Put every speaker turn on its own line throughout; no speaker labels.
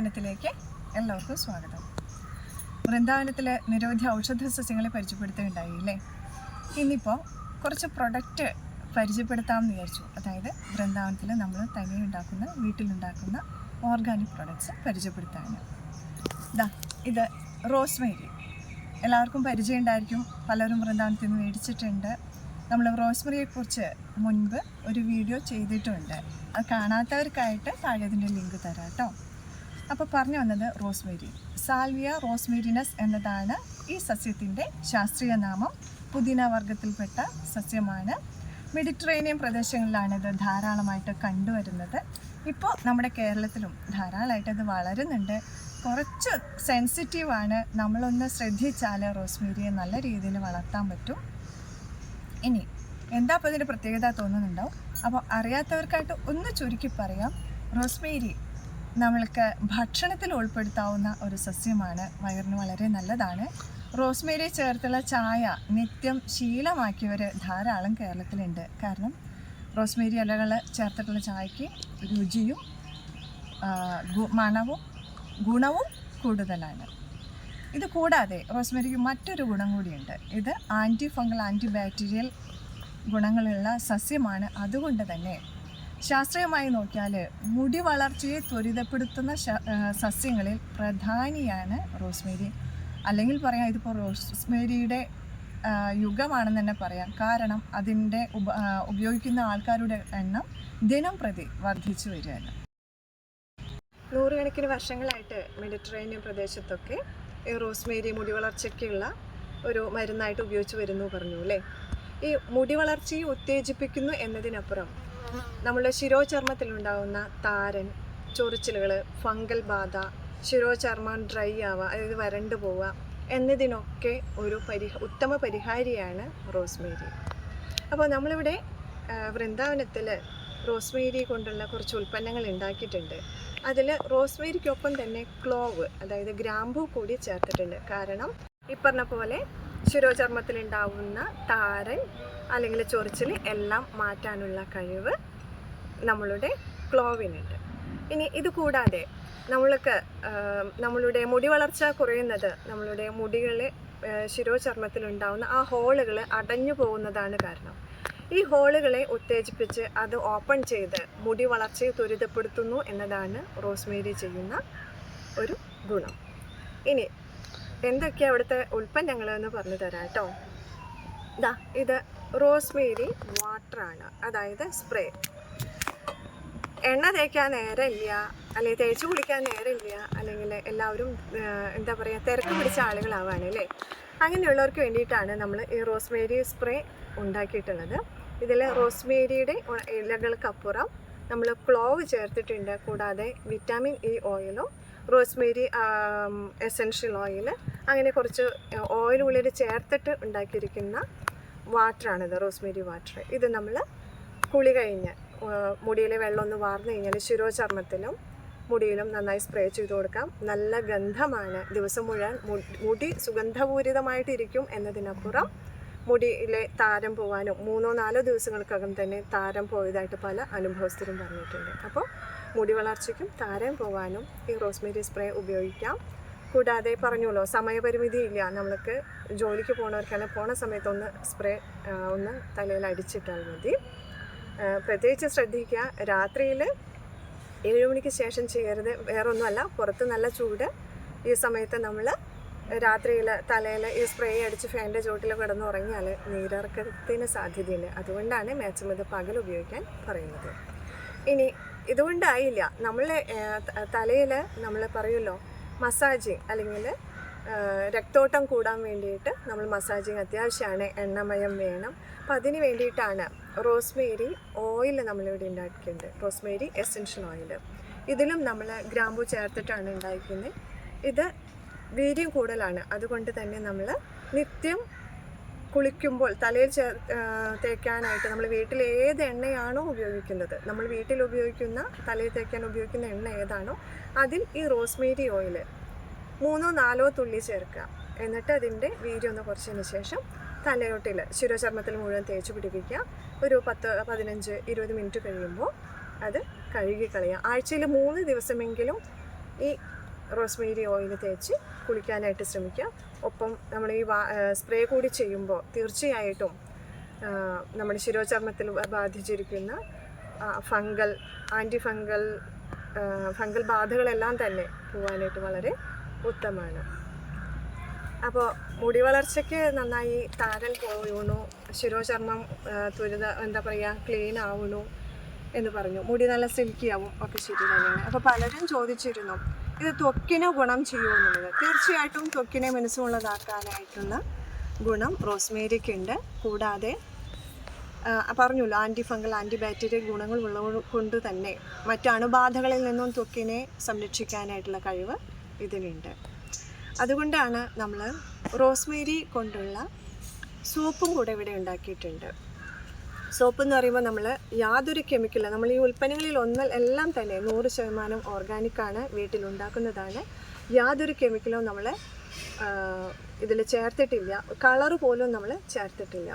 വൃന്ദാവനത്തിലേക്ക് എല്ലാവർക്കും സ്വാഗതം. വൃന്ദാവനത്തിൽ നിരവധി ഔഷധ സസ്യങ്ങളെ പരിചയപ്പെടുത്തുകയുണ്ടായി അല്ലേ? ഇന്നിപ്പോൾ കുറച്ച് പ്രൊഡക്റ്റ് പരിചയപ്പെടുത്താമെന്ന് വിചാരിച്ചു. അതായത് വൃന്ദാവനത്തിൽ നമ്മൾ തനിയെ ഉണ്ടാക്കുന്ന വീട്ടിലുണ്ടാക്കുന്ന ഓർഗാനിക് പ്രൊഡക്ട്സ് പരിചയപ്പെടുത്താൻ ഇതാ ഇത് റോസ്മേരി എല്ലാവർക്കും പരിചയം ഉണ്ടായിരിക്കും പലരും വൃന്ദാവനത്തിൽ നിന്ന് മേടിച്ചിട്ടുണ്ട്. നമ്മൾ റോസ്മറിയെക്കുറിച്ച് മുൻപ് ഒരു വീഡിയോ ചെയ്തിട്ടുണ്ട്. അത് കാണാത്തവർക്കായിട്ട് താഴെ അതിന്റെ ലിങ്ക് തരാം കേട്ടോ. അപ്പോൾ പറഞ്ഞു വന്നത് റോസ്മേരി. സാൽവിയ റോസ്മേരിനസ് എന്നതാണ് ഈ സസ്യത്തിന്റെ ശാസ്ത്രീയ നാമം. പുതിന വർഗത്തിൽപ്പെട്ട സസ്യമാണ്. മെഡിറ്ററേനിയൻ ഇത് ധാരാളമായിട്ട് കണ്ടുവരുന്നത്. ഇപ്പോൾ നമ്മുടെ കേരളത്തിലും ധാരാളമായിട്ട് ഇത് വളരുന്നുണ്ട്. കുറച്ച് സെൻസിറ്റീവാണ് നമ്മളൊന്ന് ശ്രദ്ധിച്ചാൽ റോസ്മേരിയെ നല്ല രീതിയിൽ വളർത്താൻ പറ്റും. ഇനി എന്താ അപ്പോൾ ഇതിന്റെ പ്രത്യേകത തോന്നുന്നുണ്ടാവും അപ്പോൾ അറിയാത്തവർക്കായിട്ട് ഒന്ന് ചുരുക്കി പറയാം. റോസ്മേരി നമ്മൾക്ക് ഭക്ഷണത്തിൽ ഉൾപ്പെടുത്താവുന്ന ഒരു സസ്യമാണ് വയറിന് വളരെ നല്ലതാണ്. റോസ്മേരി ചേർത്തുള്ള ചായ നിത്യം ശീലമാക്കിയവർ ധാരാളം കേരളത്തിലുണ്ട്. കാരണം റോസ്മേരി ഇലകൾ ചേർത്തിട്ടുള്ള ചായക്ക് രുചിയും മണവും ഗുണവും കൂടുതലാണ്. ഇത് കൂടാതെ റോസ്മേരിക്ക് മറ്റൊരു ഗുണം കൂടിയുണ്ട്. ഇത് ആന്റി ഫംഗൽ ആന്റി ബാക്ടീരിയൽ ഗുണങ്ങളുള്ള സസ്യമാണ്. അതുകൊണ്ട് തന്നെ ശാസ്ത്രീയമായി നോക്കിയാൽ മുടി വളർച്ചയെ ത്വരിതപ്പെടുത്തുന്ന സസ്യങ്ങളിൽ പ്രധാനിയാണ് റോസ്മേരി. അല്ലെങ്കിൽ പറയാം ഇതിപ്പോൾ റോസ്മേരിയുടെ യുഗമാണെന്ന് തന്നെ പറയാം. കാരണം അതിന്റെ ഉപ ഉപയോഗിക്കുന്ന ആൾക്കാരുടെ എണ്ണം ദിനം പ്രതി വർദ്ധിച്ചു വരികയാണ്. നൂറുകണക്കിന് വർഷങ്ങളായിട്ട് മെഡിറ്ററേനിയൻ പ്രദേശത്തൊക്കെ ഈ റോസ്മേരി മുടി വളർച്ചയ്ക്കുള്ള ഒരു മരുന്നായിട്ട് ഉപയോഗിച്ച് വരുന്നു പറഞ്ഞു അല്ലേ ഈ മുടി വളർച്ചയെ ഉത്തേജിപ്പിക്കുന്നു എന്നതിനപ്പുറം നമ്മുടെ ശിരോചർമ്മത്തിലുണ്ടാകുന്ന താരൻ ചൊറിച്ചിലുകൾ ഫംഗൽ ബാധ ശിരോചർമ്മം ഡ്രൈ ആവുക അതായത് വരണ്ടു പോവുക എന്നതിനൊക്കെ ഒരു പരിഹ ഉത്തമ പരിഹാരിയാണ് റോസ്മേരി. അപ്പോൾ നമ്മളിവിടെ വൃന്ദാവനത്തിൽ റോസ്മേരി കൊണ്ടുള്ള കുറച്ച് ഉൽപ്പന്നങ്ങൾ ഉണ്ടാക്കിയിട്ടുണ്ട്. അതിൽ റോസ്മേരിക്കൊപ്പം തന്നെ ക്ലോവ് അതായത് ഗ്രാമ്പൂ കൂടി ചേർത്തിട്ടുണ്ട്. കാരണം ഈ പറഞ്ഞ പോലെ ശിരോചർമ്മത്തിലുണ്ടാവുന്ന താരൻ അല്ലെങ്കിൽ ചൊറിച്ചിൽ എല്ലാം മാറ്റാനുള്ള കഴിവ് നമ്മളുടെ ക്ലോവിനുണ്ട്. ഇനി ഇത് കൂടാതെ നമ്മൾക്ക് നമ്മളുടെ മുടി വളർച്ച കുറയുന്നത് നമ്മളുടെ മുടികൾ ശിരോചർമ്മത്തിലുണ്ടാവുന്ന ആ ഹോളുകൾ അടഞ്ഞു പോകുന്നതാണ് കാരണം. ഈ ഹോളുകളെ ഉത്തേജിപ്പിച്ച് അത് ഓപ്പൺ ചെയ്ത് മുടി വളർച്ചയെ ത്വരിതപ്പെടുത്തുന്നു എന്നതാണ് റോസ്മേരി ചെയ്യുന്ന ഒരു ഗുണം. ഇനി എന്തൊക്കെയാണ് അവിടുത്തെ ഉൽപ്പന്നങ്ങൾ എന്ന് പറഞ്ഞു തരാം കേട്ടോ. ഇതാ ഇത് റോസ്മേരി വാട്ടറാണ്. അതായത് സ്പ്രേ. എണ്ണ തേക്കാൻ നേരമില്ല അല്ലെങ്കിൽ തേച്ച് കുളിക്കാൻ നേരമില്ല അല്ലെങ്കിൽ എല്ലാവരും എന്താ പറയുക തിരക്ക് പിടിച്ച ആളുകളാവാണ് അല്ലേ? അങ്ങനെയുള്ളവർക്ക് വേണ്ടിയിട്ടാണ് നമ്മൾ ഈ റോസ്മേരി സ്പ്രേ ഉണ്ടാക്കിയിട്ടുള്ളത്. ഇതിൽ റോസ്മേരിയുടെ ഇലകൾക്കപ്പുറം നമ്മൾ ക്ലോവ് ചേർത്തിട്ടുണ്ട് കൂടാതെ വിറ്റാമിൻ ഇ ഓയിലും റോസ്മേരി എസെൻഷ്യൽ ഓയിൽ. അങ്ങനെ കുറച്ച് ഓയിൽ ഉള്ളിൽ ചേർത്തിട്ട് ഉണ്ടാക്കിയിരിക്കുന്ന വാട്ടറാണിത് റോസ്മേരി വാട്ടർ. ഇത് നമ്മൾ കുളി കഴിഞ്ഞ് മുടിയിലെ വെള്ളം ഒന്ന് വാർന്നു കഴിഞ്ഞാൽ ശിരോചർമ്മത്തിലും മുടിയിലും നന്നായി സ്പ്രേ ചെയ്ത് കൊടുക്കാം. നല്ല ഗന്ധമാണ്. ദിവസം മുഴുവൻ മുടി സുഗന്ധപൂരിതമായിട്ടിരിക്കും എന്നതിനപ്പുറം മുടിയിലെ താരം പോവാനും മൂന്നോ നാലോ ദിവസങ്ങൾക്കകം തന്നെ താരം പോയതായിട്ട് പല അനുഭവസ്ഥരും പറഞ്ഞിട്ടുണ്ട്. അപ്പോൾ മുടി വളർച്ചയ്ക്കും താരം പോകാനും ഈ റോസ്മേരി സ്പ്രേ ഉപയോഗിക്കാം. കൂടാതെ പറഞ്ഞുള്ളൂ സമയപരിമിതി ഇല്ല. നമ്മൾക്ക് ജോലിക്ക് പോകുന്നവർക്കാണ് പോണ സമയത്തൊന്ന് സ്പ്രേ ഒന്ന് തലയിൽ അടിച്ചിട്ടാൽ മതി. പ്രത്യേകിച്ച് ശ്രദ്ധിക്കുക രാത്രിയിൽ ഏഴ് മണിക്ക് ശേഷം ചെയ്യരുത്. വേറൊന്നുമല്ല പുറത്ത് നല്ല ചൂട് ഈ സമയത്ത് നമ്മൾ രാത്രിയിൽ തലയിൽ ഈ സ്പ്രേ അടിച്ച് ഫാനിന്റെ ചോട്ടിൽ കിടന്നുറങ്ങിയാൽ നീരിറക്കത്തിന് സാധ്യതയുണ്ട്. അതുകൊണ്ടാണ് മാക്സിമം ഇത് പകൽ ഉപയോഗിക്കാൻ പറയുന്നത്. ഇനി ഇതുകൊണ്ടായില്ല. നമ്മൾ തലയിൽ നമ്മൾ പറയുമല്ലോ മസാജിങ് അല്ലെങ്കിൽ രക്തോട്ടം കൂടാൻ വേണ്ടിയിട്ട് നമ്മൾ മസാജിങ് അത്യാവശ്യമാണ്. എണ്ണമയം വേണം. അപ്പം അതിന് വേണ്ടിയിട്ടാണ് റോസ്മേരി ഓയിൽ നമ്മളിവിടെ ഉണ്ടാക്കിയിട്ടുണ്ട്. റോസ്മേരി എസെൻഷ്യൽ ഓയിൽ ഇതിലും നമ്മൾ ഗ്രാമ്പു ചേർത്തിട്ടാണ് ഉണ്ടാക്കുന്നത് ഇത് വീര്യം കൂടുതലാണ്. അതുകൊണ്ട് തന്നെ നമ്മൾ നിത്യം കുളിക്കുമ്പോൾ തലയിൽ ചേർ തേക്കാനായിട്ട് നമ്മൾ വീട്ടിൽ ഏത് എണ്ണയാണോ ഉപയോഗിക്കുന്നത്. നമ്മൾ വീട്ടിൽ ഉപയോഗിക്കുന്ന തലയിൽ തേക്കാൻ ഉപയോഗിക്കുന്ന എണ്ണ ഏതാണോ അതിൽ ഈ റോസ്മേരി ഓയിൽ മൂന്നോ നാലോ തുള്ളി ചേർക്കുക. എന്നിട്ട് അതിന്റെ വീര്യം ഒന്ന് കുറച്ചതിന് ശേഷം തലയോട്ടിൽ ശിരോചർമ്മത്തിൽ മുഴുവൻ തേച്ച് പിടിപ്പിക്കുക. ഒരു പത്ത് പതിനഞ്ച് ഇരുപത് മിനിറ്റ് കഴിയുമ്പോൾ അത് കഴുകി കളയുക ആഴ്ചയിൽ മൂന്ന് ദിവസമെങ്കിലും ഈ റോസ്മേരി ഓയിൽ തേച്ച് കുളിക്കാനായിട്ട് ശ്രമിക്കാം. ഒപ്പം നമ്മൾ ഈ സ്പ്രേ കൂടി ചെയ്യുമ്പോൾ തീർച്ചയായിട്ടും നമ്മുടെ ശിരോചർമ്മത്തിൽ ബാധിച്ചിരിക്കുന്ന ഫംഗൽ ആന്റി ഫംഗൽ ഫംഗൽ ബാധകളെല്ലാം തന്നെ പോകാനായിട്ട് വളരെ ഉത്തമമാണ്. അപ്പോൾ മുടി വളർച്ചയ്ക്ക് നന്നായി താരൻ പോയണു ശിരോചർമ്മം ത്വരിത എന്താ പറയുക ക്ലീൻ ആവുന്നു എന്ന് പറഞ്ഞു. മുടി നല്ല സിൽക്കി ആവും ഒക്കെ ശരി തന്നെയാണ്. അപ്പോൾ പലരും ചോദിച്ചിരുന്നു ഇത് ത്വക്കിന് ഗുണം ചെയ്യുമെന്നുള്ളത് തീർച്ചയായിട്ടും ത്വക്കിനെ മനസ്സുള്ളതാക്കാനായിട്ടുള്ള ഗുണം റോസ്മേരിക്ക് ഉണ്ട്. കൂടാതെ പറഞ്ഞല്ലോ ആന്റി ഫംഗൽ ആന്റി ബാക്ടീരിയ ഗുണങ്ങൾ ഉള്ളത് കൊണ്ട് തന്നെ മറ്റ് അണുബാധകളിൽ നിന്നും ത്വക്കിനെ സംരക്ഷിക്കാനായിട്ടുള്ള കഴിവ് ഇതിനുണ്ട്. അതുകൊണ്ടാണ് നമ്മൾ റോസ്മേരി കൊണ്ടുള്ള സൂപ്പും കൂടെ ഇവിടെ ഉണ്ടാക്കിയിട്ടുണ്ട്. സോപ്പ് എന്ന് പറയുമ്പോൾ നമ്മൾ യാതൊരു കെമിക്കലും നമ്മൾ ഈ ഉൽപ്പന്നങ്ങളിൽ ഒന്ന് എല്ലാം തന്നെ നൂറ് ശതമാനം ഓർഗാനിക്കാണ് വീട്ടിലുണ്ടാക്കുന്നതാണ് യാതൊരു കെമിക്കലും നമ്മൾ ഇതിൽ ചേർത്തിട്ടില്ല. കളർ പോലും നമ്മൾ ചേർത്തിട്ടില്ല.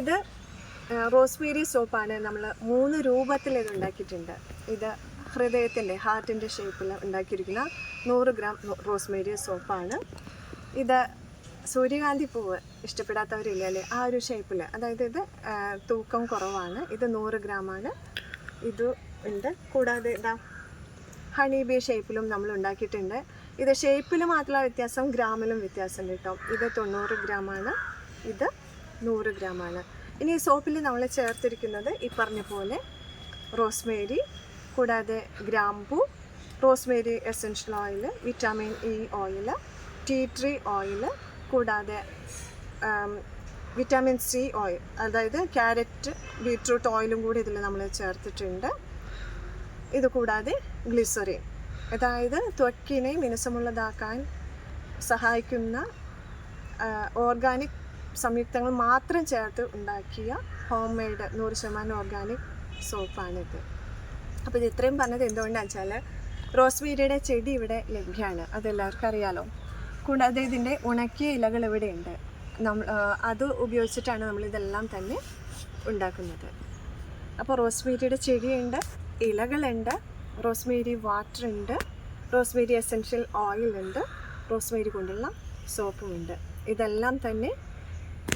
ഇത് റോസ്മേരി സോപ്പാണ് നമ്മൾ മൂന്ന് രൂപത്തിൽ ഇത് ഉണ്ടാക്കിയിട്ടുണ്ട്. ഇത് ഹൃദയത്തിന്റെ ഹാർട്ടിന്റെ ഷേപ്പിൽ ഉണ്ടാക്കിയിരിക്കുന്ന നൂറ് ഗ്രാം റോസ്മേരി സോപ്പാണ് ഇത് സൂര്യകാന്തി പൂവ് ഇഷ്ടപ്പെടാത്തവരില്ല? അല്ലേ? ആ ഒരു ഷേപ്പിൽ അതായത് ഇത് തൂക്കം കുറവാണ്. ഇത് നൂറ് ഗ്രാമാണ്. ഇത് ഉണ്ട്. കൂടാതെ ഇതാ ഹണി ബീ ഷേപ്പിലും നമ്മൾ ഉണ്ടാക്കിയിട്ടുണ്ട്. ഇത് ഷേപ്പിൽ മാത്രമുള്ള വ്യത്യാസം ഗ്രാമിലും വ്യത്യാസം കിട്ടും. ഇത് തൊണ്ണൂറ് ഗ്രാമാണ്. ഇത് നൂറ് ഗ്രാമാണ്. ഇനി ഈ സോപ്പിൽ നമ്മൾ ചേർത്തിരിക്കുന്നത് ഈ പറഞ്ഞ പോലെ റോസ്മേരി കൂടാതെ ഗ്രാമ്പൂ rosemary essential oil vitamin E oil tea tree oil കൂടാതെ വിറ്റാമിൻ സി ഓയിൽ അതായത് ക്യാരറ്റ് ബീട്രൂട്ട് ഓയിലും കൂടി ഇതിൽ നമ്മൾ ചേർത്തിട്ടുണ്ട്. ഇത് കൂടാതെ ഗ്ലിസറിൻ അതായത് ത്വക്കിനെ മിനുസമുള്ളതാക്കാൻ സഹായിക്കുന്ന ഓർഗാനിക് സംയുക്തങ്ങൾ മാത്രം ചേർത്ത് ഉണ്ടാക്കിയ ഹോം മെയ്ഡ് നൂറ് ശതമാനം ഓർഗാനിക് സോപ്പാണിത് അപ്പോൾ ഇത് ഇത്രയും പറഞ്ഞത് എന്തുകൊണ്ടാണെന്ന് വെച്ചാൽ റോസ്മേരിയുടെ ചെടി ഇവിടെ ലഭ്യമാണ് അതെല്ലാവർക്കും അറിയാലോ. കൂടാതെ ഇതിന്റെ ഉണക്കിയ ഇലകൾ ഇവിടെയുണ്ട്. നമ്മൾ അത് ഉപയോഗിച്ചിട്ടാണ് നമ്മളിതെല്ലാം തന്നെ ഉണ്ടാക്കുന്നത്. അപ്പോൾ റോസ്മേരിയുടെ ചെടിയുണ്ട് ഇലകളുണ്ട് റോസ്മേരി വാട്ടർ ഉണ്ട് റോസ്മേരി എസെൻഷ്യൽ ഓയിൽ ഉണ്ട് റോസ്മേരി കൊണ്ടുള്ള സോപ്പുമുണ്ട്. ഇതെല്ലാം തന്നെ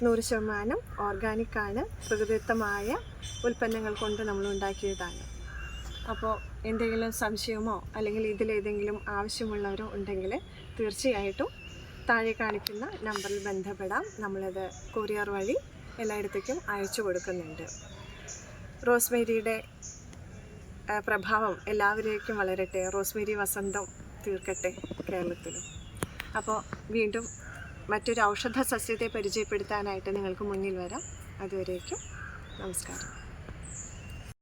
നൂറ് ശതമാനം ഓർഗാനിക്കാണ് പ്രകൃതിദത്തമായ ഉൽപ്പന്നങ്ങൾ കൊണ്ട് നമ്മൾ ഉണ്ടാക്കിയതാണ്. അപ്പോൾ എന്തെങ്കിലും സംശയമോ അല്ലെങ്കിൽ ഇതിലേതെങ്കിലും ആവശ്യമുള്ളവരോ ഉണ്ടെങ്കിൽ തീർച്ചയായിട്ടും താഴെ കാണിക്കുന്ന നമ്പറിൽ ബന്ധപ്പെടാം. നമ്മളത് കൊറിയർ വഴി എല്ലായിടത്തേക്കും അയച്ചു കൊടുക്കുന്നുണ്ട്. റോസ്മേരിയുടെ പ്രഭാവം എല്ലാവരേക്കും വളരട്ടെ. റോസ്മേരി വസന്തം തീർക്കട്ടെ കേരളത്തിൽ. അപ്പോൾ വീണ്ടും മറ്റൊരു ഔഷധ സസ്യത്തെ പരിചയപ്പെടുത്താനായിട്ട് നിങ്ങൾക്ക് മുന്നിൽ വരാം. അതുവരേക്കും നമസ്കാരം.